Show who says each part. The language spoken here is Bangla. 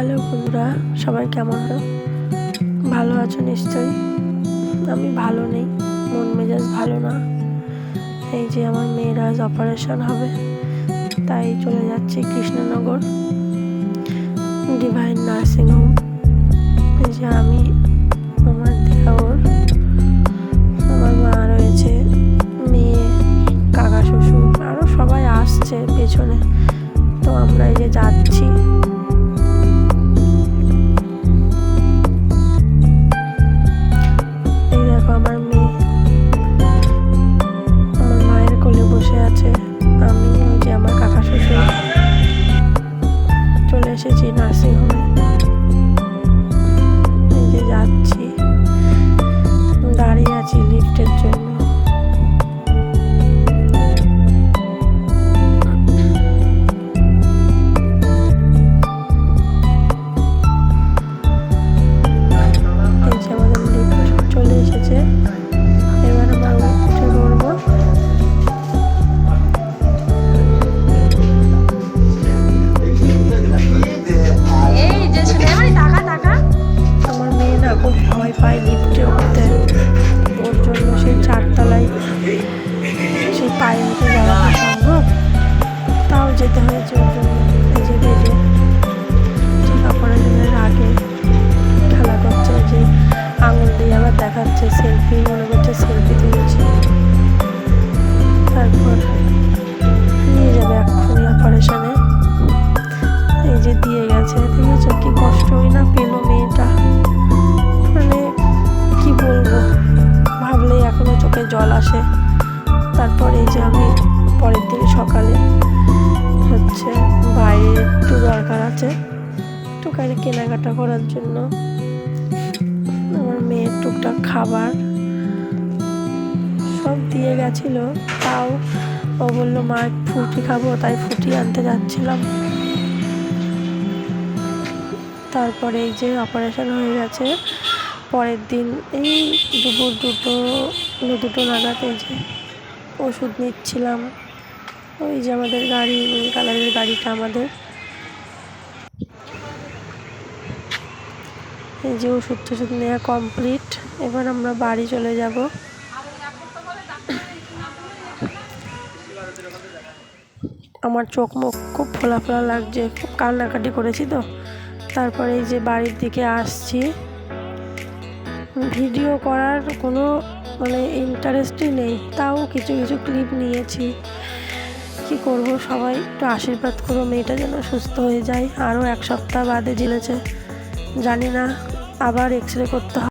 Speaker 1: হ্যালো বন্ধুরা, সবাই কেমন আছো? ভালো আছো নিশ্চয়ই? আমি ভালো নেই, মন মেজাজ ভালো না। এই যে আমার মেয়ের আজ অপারেশন হবে, তাই চলে যাচ্ছি কৃষ্ণনগর ডিভাইন নার্সিং হোম এই যে আমি, আমার দেওর, আমার মা রয়েছে, মেয়ে, কাকা, শ্বশুর আরও সবাই আসছে পেছনে। নার্সিং হোমে যাচ্ছি। দাঁড়িয়ে আছি লিফটের জন্য। পরের দিন সকালে হচ্ছে বাইরে একটু দরকার আছে টুকারে কেনাকাটা করার জন্য। আমার মেয়ের টুকটাক খাবার সব দিয়ে গেছিল, তাও ও বলল, মা ফুটি খাব। তাই ফুটি আনতে যাচ্ছিলাম। তারপরে এই যে অপারেশন হয়ে গেছে, পরের দিন এই দুপুর দুটো দুটো নাগাদ এই যে ওষুধ নিচ্ছিলাম। ওই যে আমাদের গাড়ি, কালারের গাড়িটা আমাদের। এই যে ওষুধ টষুধ নেওয়া কমপ্লিট। এবার আমরা বাড়ি চলে যাব। আমার চোখ মুখ খুব ফোলা ফোলা লাগছে, খুব কান্নাকাটি করেছি তো। তারপরে এই যে বাড়ির দিকে আসছি। ভিডিও করার কোনো মানে ইন্টারেস্টই নেই, তাও কিছু কিছু ক্লিপ নিয়েছি। কি করব? সবাই একটু আশীর্বাদ করো মেয়েটা যেন সুস্থ হয়ে যায়। আরও এক সপ্তাহ বাদে জেলেছে জানি না, আবার এক্স রে করতে হবে।